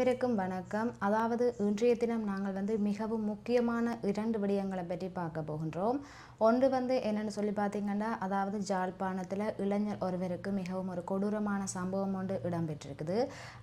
அனைவருக்கும் வணக்கம். அதாவது இன்றைய தினம் நாங்கள் வந்து மிகவும் முக்கியமான இரண்டு விடயங்களை பற்றி பார்க்க போகின்றோம். ஒன்று வந்து என்னென்னு சொல்லி பார்த்தீங்கன்னா அதாவது ஜாழ்ப்பாணத்தில் இளைஞர் ஒருவருக்கு மிகவும் ஒரு கொடூரமான சம்பவம் ஒன்று இடம்பெற்றிருக்குது.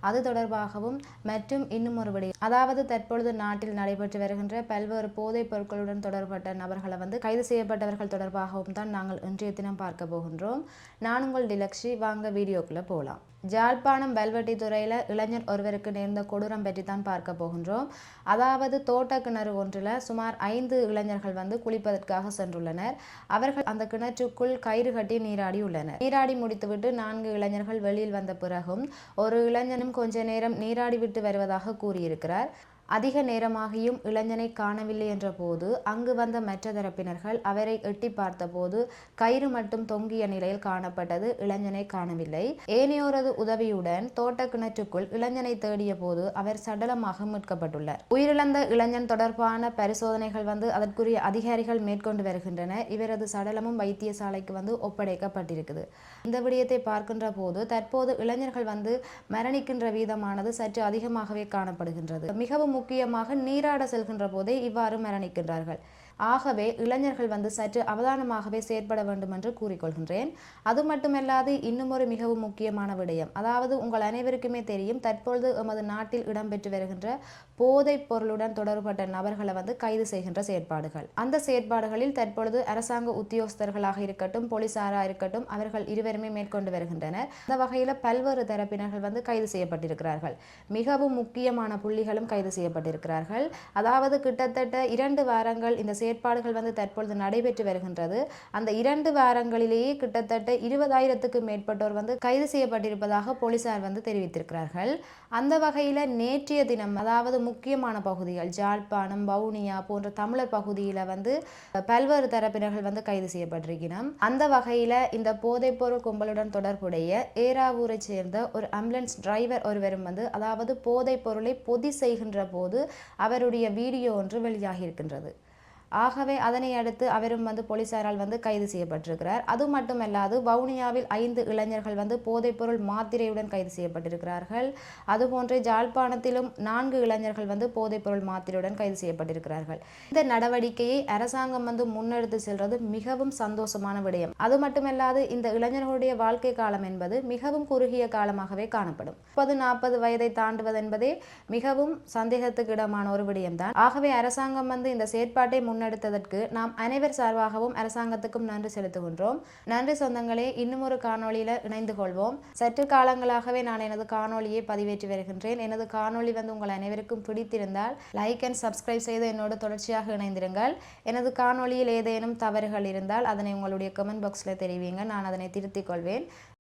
அது தொடர்பாகவும் மற்றும் இன்னும் ஒரு விடயம் அதாவது தற்பொழுது நாட்டில் நடைபெற்று வருகின்ற பல்வேறு போதைப் பொருட்களுடன் தொடர்பட்ட நபர்களை வந்து கைது செய்யப்பட்டவர்கள் தொடர்பாகவும் தான் நாங்கள் இன்றைய தினம் பார்க்க போகின்றோம். நான் உங்கள் டிலக்ஷி. வாங்க வீடியோக்குள்ளே போகலாம் ஜாழ்ப்பாணம் வெல்வெட்டி துறையில் இளைஞர் ஒருவருக்கு நேர்ந்த கொடூரம் பற்றி தான் பார்க்க போகின்றோம். அதாவது தோட்ட கிணறு ஒன்றில் சுமார் ஐந்து இளைஞர்கள் வந்து குளிப்பதற்காக சென்றுள்ளனர். அவர்கள் அந்த கிணற்றுக்குள் கயிறு கட்டி நீராடி உள்ளனர். நீராடி முடித்துவிட்டு நான்கு இளைஞர்கள் வெளியில் வந்த பிறகும் ஒரு இளைஞனும் கொஞ்ச நேரம் நீராடி விட்டு வருவதாக கூறியிருக்கிறார். அதிக நேரமாகியும் இளைஞனை காணவில்லை என்றபோது அங்கு வந்த மற்ற தரப்பினர்கள் அவரை எட்டி பார்த்தபோது கயிறு மட்டும் தொங்கிய நிலையில் காணப்பட்டது இளைஞனை காணவில்லை. ஏனையோரது உதவியுடன் தோட்ட கிணற்றுக்குள் இளைஞனை தேடிய போது அவர் சடலமாக மீட்கப்பட்டுள்ளார். உயிரிழந்த இளைஞன் தொடர்பான பரிசோதனைகள் வந்து அதற்குரிய அதிகாரிகள் மேற்கொண்டு வருகின்றன. இவரது சடலமும் வைத்தியசாலைக்கு வந்து ஒப்படைக்கப்பட்டிருக்குது. இந்த விடயத்தை பார்க்கின்ற போது தற்போது இளைஞர்கள் வந்து மரணிக்கின்ற வீதமானது சற்று அதிகமாகவே காணப்படுகின்றது. மிகவும் முக்கியமாக நீராட செல்கின்ற போதே இவ்வாறு மரணிக்கின்றார்கள். ஆகவே இளைஞர்கள் வந்து சற்று அவதானமாகவே செயற்பட வேண்டும் என்று கூறிக்கொள்கின்றேன். அது மட்டுமல்லாது இன்னுமொரு மிகவும் முக்கியமான விடயம். அதாவது உங்கள் அனைவருக்குமே தெரியும் தற்பொழுது எமது நாட்டில் இடம்பெற்று வருகின்ற போதைப் பொருளுடன் தொடர்பட்ட நபர்களை வந்து கைது செய்கின்ற செயற்பாடுகள். அந்த செயற்பாடுகளில் தற்பொழுது அரசாங்க உத்தியோகஸ்தர்களாக இருக்கட்டும் போலீசாராக இருக்கட்டும் அவர்கள் இருவருமே மேற்கொண்டு வருகின்றனர். அந்த வகையில் பல்வேறு தரப்பினர்கள் வந்து கைது செய்யப்பட்டிருக்கிறார்கள். மிகவும் முக்கியமான புள்ளிகளும் கைது செய்யப்பட்டிருக்கிறார்கள். அதாவது கிட்டத்தட்ட இரண்டு வாரங்கள் இந்த செயற்பாடுகள் வந்து தற்பொழுது நடைபெற்று வருகின்றது. அந்த இரண்டு வாரங்களிலேயே கிட்டத்தட்ட இருபதாயிரத்துக்கு மேற்பட்டோர் வந்து கைது செய்யப்பட்டிருப்பதாக போலீசார் வந்து தெரிவித்திருக்கிறார்கள். அந்த வகையில் நேற்றைய தினம் அதாவது முக்கியமான பகுதிகள் ஜாழ்ப்பாணம் வவுனியா போன்ற தமிழர் பகுதியில் வந்து பல்வேறு தரப்பினர்கள் வந்து கைது செய்யப்பட்டிருக்கிறோம் அந்த வகையில் இந்த போதைப்பொருள் கும்பலுடன் தொடர்புடைய ஏராவூரை சேர்ந்த ஒரு ஆம்புலன்ஸ் டிரைவர் ஒருவரும் வந்து அதாவது போதைப்பொருளை பொதி செய்கின்ற போது அவருடைய வீடியோ ஒன்று வெளியாகி இருக்கின்றது. ஆகவே அதனை அடுத்து அவரும் வந்து போலீசாரால் வந்து கைது செய்யப்பட்டிருக்கிறார். அது மட்டுமல்லாது வவுனியாவில் ஐந்து இளைஞர்கள் வந்து போதைப்பொருள் மாத்திரையுடன் கைது செய்யப்பட்டிருக்கிறார்கள். அதுபோன்றே ஜாழ்ப்பாணத்திலும் நான்கு இளைஞர்கள் வந்து போதைப்பொருள் மாத்திரையுடன் கைது செய்யப்பட்டிருக்கிறார்கள். இந்த நடவடிக்கையை அரசாங்கம் வந்து முன்னெடுத்து செல்வது மிகவும் சந்தோஷமான விடயம். அது மட்டுமல்லாது இந்த இளைஞர்களுடைய வாழ்க்கை காலம் என்பது மிகவும் குறுகிய காலமாகவே காணப்படும். முப்பது நாற்பது வயதை தாண்டுவது என்பதே மிகவும் சந்தேகத்துக்கு இடமான ஒரு விடயம்தான். ஆகவே அரசாங்கம் வந்து இந்த செயற்பாட்டை முன்னெடுத்ததற்கு நாம் அனைவர் சார்பாகவும் அரசாங்கத்துக்கும் நன்றி செலுத்துகின்றோம். நன்றி சொந்தங்களே இன்னும் ஒரு காணொளியில் இணைந்து கொள்வோம். சற்று காலங்களாகவே நான் எனது காணொளியை பதிவேற்றி வருகின்றேன். எனது காணொளி வந்து உங்கள் அனைவருக்கும் பிடித்திருந்தால் லைக் அண்ட் சப்ஸ்கிரைப் செய்து என்னோடு தொடர்ச்சியாக இணைந்திருங்கள். எனது காணொளியில் ஏதேனும் தவறுகள் இருந்தால் அதனை உங்களுடைய கமெண்ட் பாக்ஸில் தெரிவிங்க. நான் அதனை திருத்திக் கொள்வேன்.